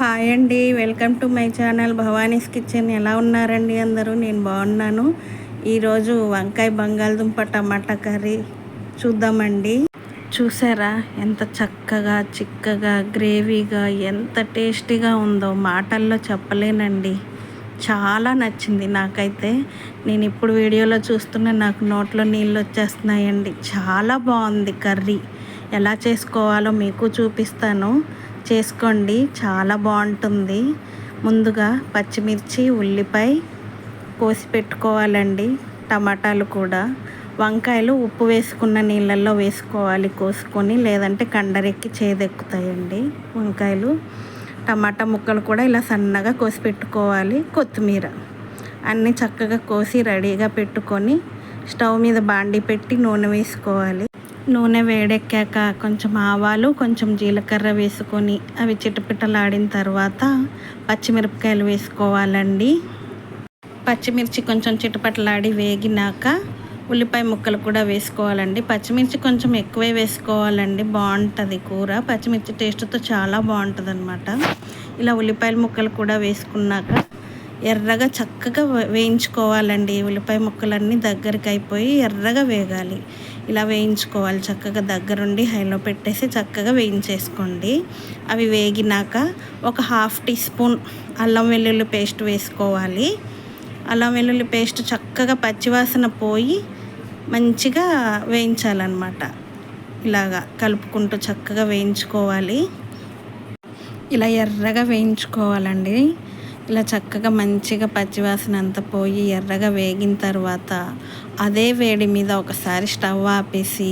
Hi అండి welcome to my channel Bhavani's kitchen. ఎలా ఉన్నారండి అందరూ? నేను బాగున్నాను. ఈరోజు వంకాయ బంగాళదుంప టమాటా కర్రీ చూద్దామండి. చూసారా ఎంత చక్కగా చిక్కగా గ్రేవీగా ఎంత టేస్టీగా ఉందో మాటల్లో చెప్పలేనండి. చాలా నచ్చింది నాకైతే. నేను ఇప్పుడు వీడియోలో చూస్తున్న నాకు నోట్లో నీళ్ళు వచ్చేస్తున్నాయండి. చాలా బాగుంది కర్రీ. ఎలా చేసుకోవాలో మీకు చూపిస్తాను. చేసుకోండి. చాలా బాగుంటుంది. ముందుగా పచ్చిమిర్చి ఉల్లిపాయ కోసి పెట్టుకోవాలండి. టమాటాలు కూడా. వంకాయలు ఉప్పు వేసుకున్న నీళ్ళల్లో వేసుకోవాలి కోసుకొని లేదంటే కండరెక్కి చేదెక్కుతాయండి వంకాయలు. టమాటా ముక్కలు కూడా ఇలా సన్నగా కోసి పెట్టుకోవాలి కొత్తిమీర. అన్నీ చక్కగా కోసి రెడీగా పెట్టుకొని స్టవ్ మీద బాండి పెట్టి నూనె వేసుకోవాలి. నూనె వేడెక్కాక కొంచెం ఆవాలు కొంచెం జీలకర్ర వేసుకొని అవి చిటపిటలాడిన తర్వాత పచ్చిమిరపకాయలు వేసుకోవాలండి. పచ్చిమిర్చి కొంచెం చిటపటలాడి వేగినాక ఉల్లిపాయ ముక్కలు కూడా వేసుకోవాలండి. పచ్చిమిర్చి కొంచెం ఎక్కువే వేసుకోవాలండి. బాగుంటుంది కూర. పచ్చిమిర్చి టేస్ట్తో చాలా బాగుంటుంది అనమాట ఇలా ఉల్లిపాయల ముక్కలు కూడా వేసుకున్నాక ఎర్రగా చక్కగా వేయించుకోవాలండి. ఉల్లిపాయ ముక్కలన్నీ దగ్గరికి అయిపోయి ఎర్రగా వేగాలి. ఇలా వేయించుకోవాలి. చక్కగా దగ్గరుండి హైలో పెట్టేసి చక్కగా వేయించేసుకోండి. అవి వేగినాక ఒక హాఫ్ టీ స్పూన్ అల్లం వెల్లుల్లి పేస్ట్ వేసుకోవాలి. అల్లం వెల్లుల్లి పేస్ట్ చక్కగా పచ్చివాసన పోయి మంచిగా వేయించాలన్నమాట. ఇలాగా కలుపుకుంటూ చక్కగా వేయించుకోవాలి. ఇలా ఎర్రగా వేయించుకోవాలండి. ఇలా చక్కగా మంచిగా పచ్చివాసన అంతా పోయి ఎర్రగా వేగిన తర్వాత అదే వేడి మీద ఒకసారి స్టవ్ ఆపేసి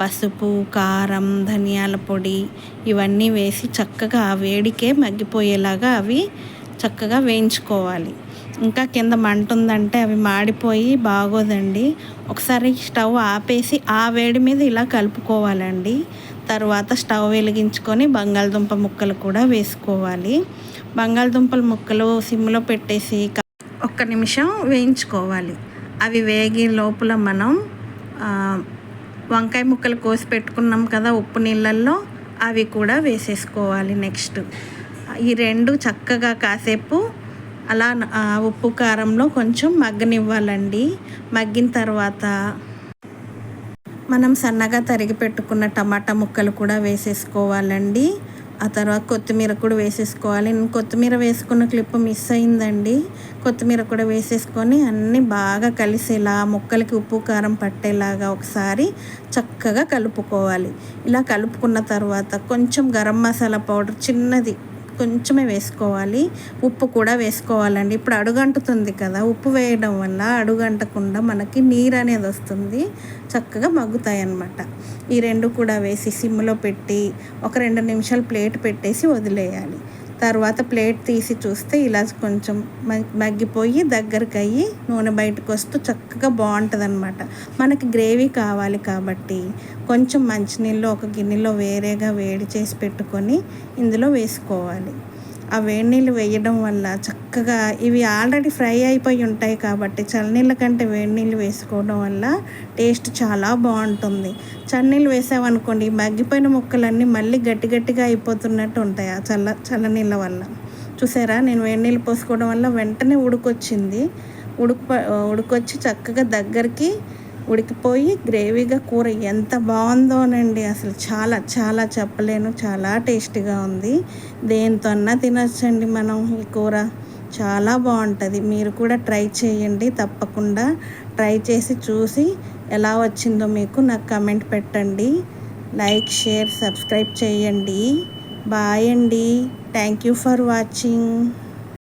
పసుపు కారం ధనియాల పొడి ఇవన్నీ వేసి చక్కగా ఆ వేడికే మగ్గిపోయేలాగా అవి చక్కగా వేయించుకోవాలి. ఇంకా కింద మంట ఉందంటే అవి మాడిపోయి బాగోదండి. ఒకసారి స్టవ్ ఆపేసి ఆ వేడి మీద ఇలా కలుపుకోవాలండి. తర్వాత స్టవ్ వెలిగించుకొని బంగాళదుంప ముక్కలు కూడా వేసుకోవాలి. బంగాళదుంపల ముక్కలు సిమ్లో పెట్టేసి ఒక్క నిమిషం వేయించుకోవాలి. అవి వేగి లోపల మనం వంకాయ ముక్కలు కోసి పెట్టుకున్నాం కదా ఉప్పు నీళ్ళల్లో అవి కూడా వేసేసుకోవాలి నెక్స్ట్. ఈ రెండు చక్కగా కాసేపు అలా ఉప్పు కారంలో కొంచెం మగ్గనివ్వాలండి. మగ్గిన తర్వాత మనం సన్నగా తరిగి పెట్టుకున్న టమాటా ముక్కలు కూడా వేసేసుకోవాలండి. ఆ తర్వాత కొత్తిమీర కూడా వేసేసుకోవాలి. నేను కొత్తిమీర వేసుకున్న క్లిప్ మిస్ అయిందండి. కొత్తిమీర కూడా వేసేసుకొని అన్నీ బాగా కలిసేలా ముక్కలకి ఉప్పు కారం పట్టేలాగా ఒకసారి చక్కగా కలుపుకోవాలి. ఇలా కలుపుకున్న తర్వాత కొంచెం గరం మసాలా పౌడర్ చిన్నది కొంచెమే వేసుకోవాలి. ఉప్పు కూడా వేసుకోవాలండి. ఇప్పుడు అడుగంటుతుంది కదా ఉప్పు వేయడం వల్ల అడుగంటకుండా మనకి నీరు అనేది వస్తుంది. చక్కగా మగ్గుతాయి అన్నమాట ఈ రెండు కూడా వేసి సిమ్లో పెట్టి ఒక రెండు నిమిషాలు ప్లేట్ పెట్టేసి వదిలేయాలి. తర్వాత ప్లేట్ తీసి చూస్తే ఇలా కొంచెం మగ్గిపోయి దగ్గరికి అయ్యి నూనె బయటకు వస్తూ చక్కగా బాగుంటుంది అనమాట మనకి గ్రేవీ కావాలి కాబట్టి కొంచెం మంచినీళ్ళు ఒక గిన్నెలో వేరేగా వేడి చేసి పెట్టుకొని ఇందులో వేసుకోవాలి. ఆ వేడి నీళ్ళు వేయడం వల్ల చక్కగా ఇవి ఆల్రెడీ ఫ్రై అయిపోయి ఉంటాయి కాబట్టి చల్లనీళ్ళ కంటే వేడి నీళ్ళు వేసుకోవడం వల్ల టేస్ట్ చాలా బాగుంటుంది. చన్నీళ్ళు వేసామనుకోండి మగ్గిపోయిన ముక్కలన్నీ మళ్ళీ గట్టి గట్టిగా అయిపోతున్నట్టు ఉంటాయి ఆ చల్ల చల్లనీళ్ళ వల్ల. చూసారా? నేను వేడి నీళ్ళు పోసుకోవడం వల్ల వెంటనే ఉడుకొచ్చింది. ఉడుకు ఉడుకొచ్చి చక్కగా దగ్గరికి ఉడికిపోయి గ్రేవీగా కూర ఎంత బాగుందోనండి. అసలు చాలా చాలా చెప్పలేను. చాలా టేస్టీగా ఉంది. దేంతో అన్నా తినచ్చండి మనం ఈ కూర. చాలా బాగుంటుంది. మీరు కూడా ట్రై చేయండి. తప్పకుండా ట్రై చేసి చూసి ఎలా వచ్చిందో మీకు నాకు కమెంట్ పెట్టండి. లైక్ షేర్ సబ్స్క్రైబ్ చేయండి. బాయ్ అండి. Thank you for watching.